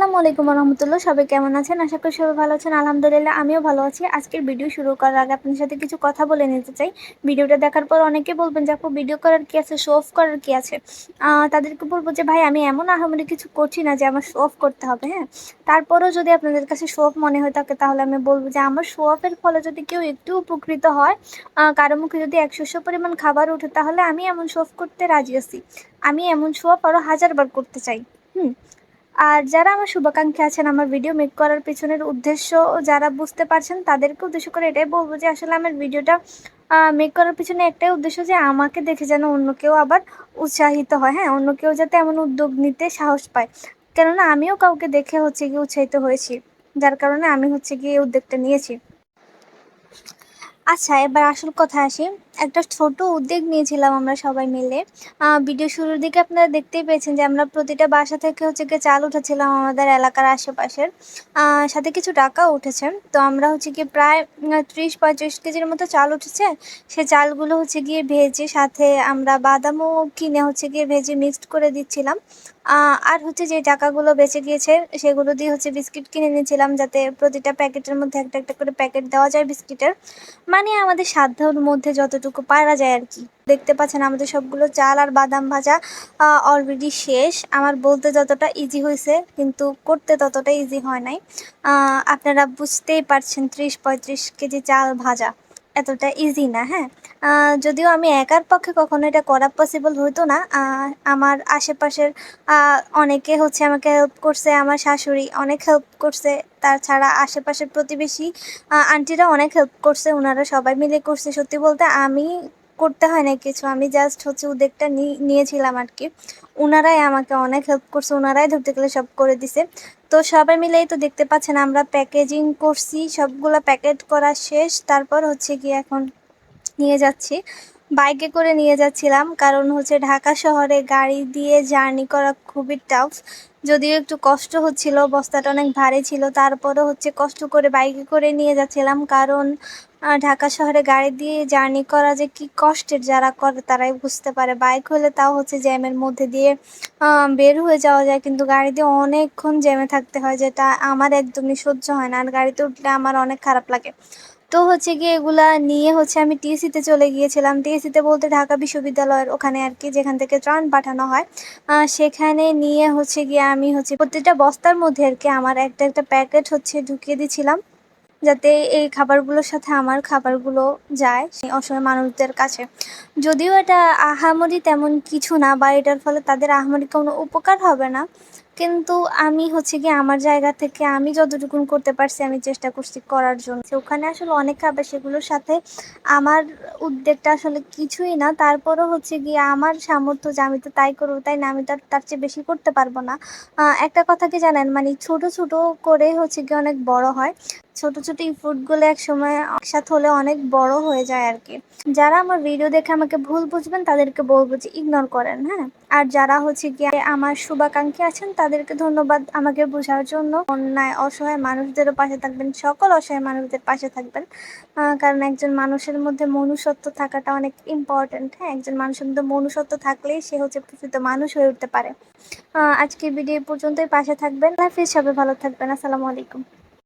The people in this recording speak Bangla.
আসসালামু আলাইকুম রহমতুল্লাহ সবাই কেমন আছেন? আশা করি সবাই ভালো আছেন। আলহামদুলিল্লাহ, আমিও ভালো আছি। আজকের ভিডিও শুরু করার আগে আপনার সাথে কিছু কথা বলে নিতে চাই। ভিডিওটা দেখার পর অনেকে বলবেন যে আপু, ভিডিও করার কি আছে? শো অফ করার কি আছে? তাদেরকে বলব যে, ভাই, আমি এমন আহামরি কিছু করছি না যে আমার শো অফ করতে হবে। হ্যাঁ? তারপরও যদি আপনাদের কাছে শো অফ মনে হয়ে থাকে, তাহলে আমি বলব যে, আমার শো অফের ফলে যদি কেউ একটু উপকৃত হয় কারও মুখে যদি একশোশো পরিমাণ খাবার ওঠে, তাহলে আমি এমন শো অফ করতে রাজি আছি। আমি এমন শো অফ আরও হাজারবার করতে চাই। হুম? আর যারা আমার শুভাকাঙ্ক্ষী আছেন, আমার ভিডিও মেক করার পিছনের উদ্দেশ্য যারা বুঝতে পারছেন, তাদেরকে উদ্দেশ্য করে এটাই বলব যে আসলে আমার ভিডিওটা মেক করার পিছনে একটাই উদ্দেশ্য যে আমাকে দেখে যেন অন্য কেউ আবার উৎসাহিত হয়। হ্যাঁ অন্য কেউ যাতে এমন উদ্যোগ নিতে সাহস পায়। কেননা আমিও কাউকে দেখে হচ্ছে গিয়ে উৎসাহিত হয়েছি। যার কারণে আমি হচ্ছে গিয়ে এই উদ্যোগটা নিয়েছি। আচ্ছা এবার আসল কথা আসি। একটা ছোট উদ্যোগ নিয়েছিলাম আমরা সবাই মিলে। ভিডিও শুরুর দিকে আপনারা দেখতেই পেয়েছেন যে আমরা প্রতিটা বাসা থেকে হচ্ছে গিয়ে চাল উঠেছিলাম আমাদের এলাকার আশেপাশের। সাথে কিছু টাকাও উঠেছে। তো আমরা হচ্ছে গিয়ে প্রায় ত্রিশ পঁয়ত্রিশ কেজির মতো চাল উঠেছে। সে চালগুলো হচ্ছে গিয়ে ভেজে সাথে আমরা বাদামও কিনে হচ্ছে গিয়ে ভেজে মিক্সড করে দিচ্ছিলাম। আর হচ্ছে যে টাকাগুলো বেঁচে গিয়েছে সেগুলো দিয়ে হচ্ছে বিস্কিট কিনে নিয়েছিলাম যাতে প্রতিটা প্যাকেটের মধ্যে একটা একটা করে প্যাকেট দেওয়া যায় বিস্কিটের। মানে আমাদের সাধ্যর মধ্যে যতটুকু পারা যায় আর কি। দেখতে পাচ্ছেন আমাদের সবগুলো চাল আর বাদাম ভাজা অলরেডি শেষ। আমার বলতে যতটা ইজি হয়েছে কিন্তু করতে ততটা ইজি হয় নাই। আপনারা বুঝতেই পারছেন ত্রিশ পঁয়ত্রিশ কেজি চাল ভাজা এতটা ইজি না হ্যাঁ? যদিও আমি একার পক্ষে কখনো এটা করা পসিবল হতো না আমার আশেপাশের অনেকে হচ্ছে আমাকে হেল্প করছে, আমার শাশুড়ি অনেক হেল্প করছে, তাছাড়া আশেপাশের প্রতিবেশী আন্টিরা অনেক হেল্প করছে ওনারা সবাই মিলে করছে। সত্যি বলতে আমি করতে হয় না কিছু, আমি জাস্ট হচ্ছে উদ্যোগটা নিয়েছিলাম আর কি ওনারাই আমাকে অনেক হেল্প করছে ওনারাই ধরতে গেলে সব করে দিছে। তো সবাই মিলেই তো দেখতে পাচ্ছেন, আমরা প্যাকেজিং করছি, সবগুলো প্যাকেট করা শেষ, তারপর হচ্ছে কি এখন নিয়ে যাচ্ছি। বাইকে করে নিয়ে যাচ্ছিলাম, কারণ হচ্ছে ঢাকা শহরে গাড়ি দিয়ে জার্নি করা খুবই টাফ যদিও একটু কষ্ট হচ্ছিল, বস্তাটা অনেক ভারী ছিল, তারপরও হচ্ছে কষ্ট করে বাইকে করে নিয়ে যাচ্ছিলাম, কারণ ঢাকা শহরে গাড়ি দিয়ে জার্নি করা যে কি কষ্টের, যারা করে তারাই বুঝতে পারে। বাইক হলে তাও হচ্ছে জ্যামের মধ্যে দিয়ে বের হয়ে যাওয়া যায়, কিন্তু গাড়ি দিয়ে অনেকক্ষণ জ্যামে থাকতে হয়, যেটা আমার একদমই সহ্য হয় না। আর গাড়িতে উঠলে আমার অনেক খারাপ লাগে। তো হচ্ছে গিয়ে এগুলা নিয়ে হচ্ছে আমি টিএসিতে চলে গিয়েছিলাম। টিএসিতে বলতে ঢাকা বিশ্ববিদ্যালয়ের ওখানে আর কি যেখান থেকে ত্রাণ পাঠানো হয়। সেখানে নিয়ে হচ্ছে গিয়ে আমি হচ্ছে প্রত্যেকটা বস্তার মধ্যে আর কি আমার একটা একটা প্যাকেট হচ্ছে ঢুকিয়ে দিয়েছিলাম যাতে এই খাবারগুলোর সাথে আমার খাবারগুলো যায় সেই অসহায় মানুষদের কাছে। যদিও এটা আহামরি তেমন কিছু না বা এটার ফলে তাদের আহামরি কোনো উপকার হবে না। কিন্তু আমি হচ্ছে গিয়ে আমার জায়গা থেকে আমি যতটুকুন করতে পারছি, আমি চেষ্টা করছি করার জন্য। ওখানে আসলে অনেক খাবার সেগুলোর সাথে আমার উদ্যোগটা আসলে কিছুই না। তারপরও হচ্ছে গিয়ে আমার সামর্থ্য যে আমি তো তাই করব, তাই না, আমি তো তার চেয়ে বেশি করতে পারব না। একটা কথা কি জানেন? মানে ছোট ছোট করে হচ্ছে গিয়ে অনেক বড় হয়। ছোট ছোট এক সময় একসাথে হলে অনেক বড় হয়ে যায় আর কি যারা আমার ভিডিও দেখে আমাকে ভুল বুঝবেন, তাদেরকে বলব যে ইগনোর করেন হ্যাঁ? আর যারা হচ্ছে গিয়ে আমার শুভাকাঙ্ক্ষী আছেন তাদেরকে ধন্যবাদ আমাকে বোঝার জন্য। অন্যায়, অসহায় মানুষদেরও পাশে থাকবেন, সকল অসহায় মানুষদের পাশে থাকবেন। কারণ একজন মানুষের মধ্যে মনুষ্যত্ব থাকাটা অনেক ইম্পর্ট্যান্ট হ্যাঁ? একজন মানুষের মধ্যে মনুষ্যত্ব থাকলেই সে হচ্ছে প্রকৃত মানুষ হয়ে উঠতে পারে। আজকে ভিডিও পর্যন্তই, পাশে থাকবেন। হাফিজ, সবাই ভালো থাকবেন। আসসালামু আলাইকুম।